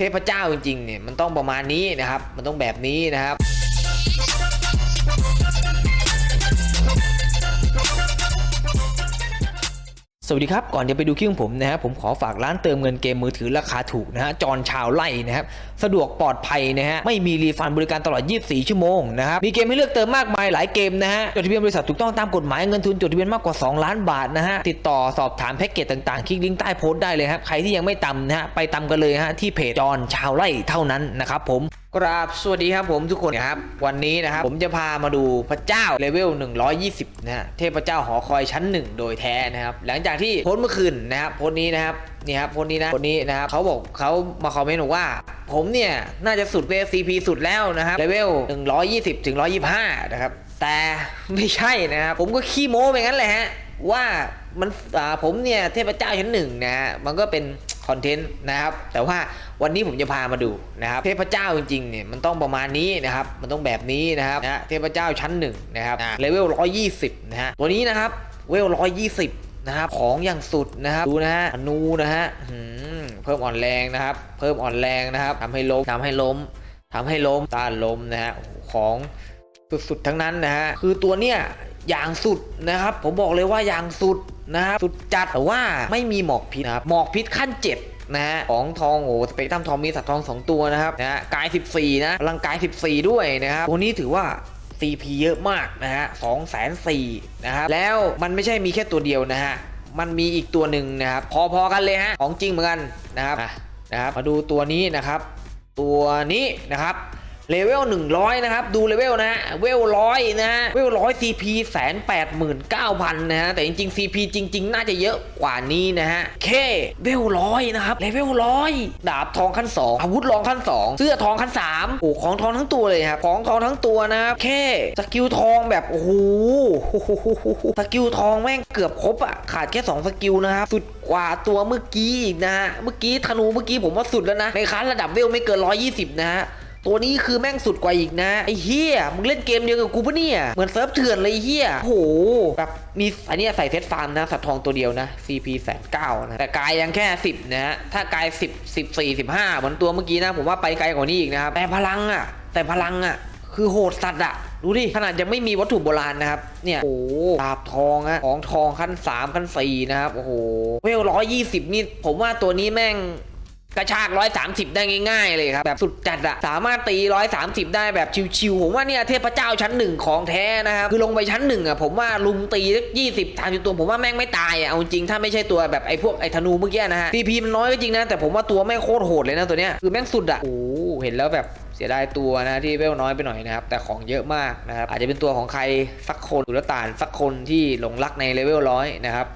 เทพเจ้าจริงๆเนี่ยมันต้องประมาณนี้นะครับ มันต้องแบบนี้นะครับ สวัสดีครับ ก่อนจะไปดูคลิปของผมนะครับผมขอฝากร้านเติมเงินเกมมือถือราคาถูกนะฮะจอนชาวไล่นะครับสะดวกปลอดภัยนะฮะไม่มีรีฟันบริการตลอด 24 ชั่วโมงนะครับมีเกมให้เลือกเติมมากมายหลายเกมนะฮะจดทะเบียนบริษัทถูกต้องตามกฎหมายเงินทุนจดทะเบียนมากกว่า 2 ล้านบาทนะฮะติดต่อสอบถามแพ็กเกจต่างๆ คลิกลิงก์ใต้โพสต์ได้เลยครับใครที่ยังไม่ตำนะฮะไปตำกันเลยฮะที่เพจจอนชาวไล่เท่านั้นนะครับผม กราบสวัสดีครับผมทุกคนนะครับ วันนี้นะครับ ผมจะพามาดูพระเจ้าเลเวล 120 นะฮะเทพเจ้าหอคอยชั้นหนึ่งโดยแท้นะครับ หลังจากที่โพสเมื่อคืนนะครับโพสนี้นะครับนี่ครับโพสนี้นะโพสนี้นะครับเขาบอกเขามาคอมเมนต์บอกว่า ผมเนี่ยน่าจะสุดเวล CP สุดแล้วนะครับเลเวล 120 ถึง 125 นะครับ แต่ไม่ใช่นะครับผมก็ขี้โม้ไปงั้นแหละฮะ ว่ามันอ่าผมเนี่ยเทพเจ้าชั้นหนึ่งนะฮะมันก็เป็นคอนเทนต์นะครับ แต่ว่าวันนี้ผมจะพามาดูนะครับเทพเจ้าจริงๆเนี่ยมันต้องประมาณนี้นะครับ มันต้องแบบนี้นะครับนะเทพเจ้าชั้นหนึ่งนะครับเลเวล120นะฮะตัวนี้นะครับเวล120นะครับของอย่างสุดนะครับดูนะฮะอนูนะฮะหืมเพิ่มอ่อนแรงนะครับ เพิ่มอ่อนแรงนะครับทำให้ล้มทำให้ล้มทำให้ล้มต้านล้มนะฮะโอ้โหของสุดๆทั้งนั้นนะฮะคือตัวเนี้ย อย่างสุดนะครับ ผมบอกเลยว่าอย่างสุดนะครับสุดจัดแต่ว่าไม่มีหมอกพิษนะครับหมอกพิษขั้นเจ็ดนะฮะของทองโอ้สเปกตรัมทองมีสัตว์ทอง 2 ตัวนะครับนะฮะกาย 14 นะพลังกาย 14 ด้วยนะครับตัวนี้ถือว่า CP เยอะมากนะฮะสองแสนสี่นะครับแล้วมันไม่ใช่มีแค่ตัวเดียวนะฮะมันมีอีกตัวหนึ่งนะครับพอๆกันเลยฮะของจริงเหมือนกันนะครับนะครับมาดูตัวนี้นะครับ ตัวนี้นะครับ เลเวล100 นะครับ ดูเลเวลนะฮะเวลร้อยนะฮะเวลร้อย CP แสนแปดหมื่นเก้าพันนะฮะแต่จริงๆ CP จริง ๆ น่าจะเยอะกว่านี้นะฮะเคเวลร้อยนะครับเลเวลร้อยดาบทองขั้น 2 อาวุธรองขั้น 2 เสื้อทองขั้น3โอ้ของทองทั้งตัวเลยครับของทองทั้งตัวนะครับเคสกิลทองแบบโอ้โหสกิลทองแม่งเกือบครบอะขาดแค่ 2 สกิลนะครับสุดกว่าตัวเมื่อกี้อีกนะฮะเมื่อกี้ธนูเมื่อกี้ผมว่าสุดแล้วนะในคันระดับเวลไม่เกิน 120 นะฮะ ตัวนี้คือแม่งสุดกว่าอีกนะไอ้เฮียมึงเล่นเกมเดียวกับกูปะเนี่ย เหมือนเซิร์ฟเถื่อนเลยเฮียโอ้โหแบบมีอันนี้ใส่เซตฟาร์มนะสัตว์ทองตัวเดียวนะ CP แสนเก้านะแต่กายยังแค่ 10 นะฮะ ถ้ากาย 10 14 15 เหมือนตัวเมื่อกี้นะ ผมว่าไปไกลกว่านี้อีกนะครับ แต่พลังอะ แต่พลังอะ คือโหดสัตว์อะดูดิ ขนาดยังไม่มีวัตถุโบราณนะครับ เนี่ย โอ้โหดาบทองอะของทองขั้น 3 ขั้น 4 นะครับ โอ้โหเวลร้อยยี่สิบนี่ ผมว่าตัวนี้แม่ง กระชาก 130 ได้ง่าย ๆ เลยครับ แบบสุดจัดอะสามารถตี 130 ได้แบบชิวๆผมว่าเนี่ยเทพเจ้าชั้นหนึ่งของแท้นะครับ คือลงไปชั้นหนึ่งอะผมว่าลุมตีสัก20ทางตัว ผมว่าแม่งไม่ตายอะเอาจริงถ้าไม่ใช่ตัวแบบไอ้พวกไอ้ธนูเมื่อกี้นะฮะ CP มันน้อยก็จริงนะแต่ผมว่าตัวแม่งโคตรโหดเลยนะตัวเนี้ยคือแม่งสุดอะโอ้เห็นแล้วแบบเสียดายตัวนะที่เวลน้อยไปหน่อยนะครับแต่ของเยอะมากนะครับอาจจะเป็นตัวของใครสักคนหรือตานสักคนที่หลงรักในเลเวลร้อยนะครับ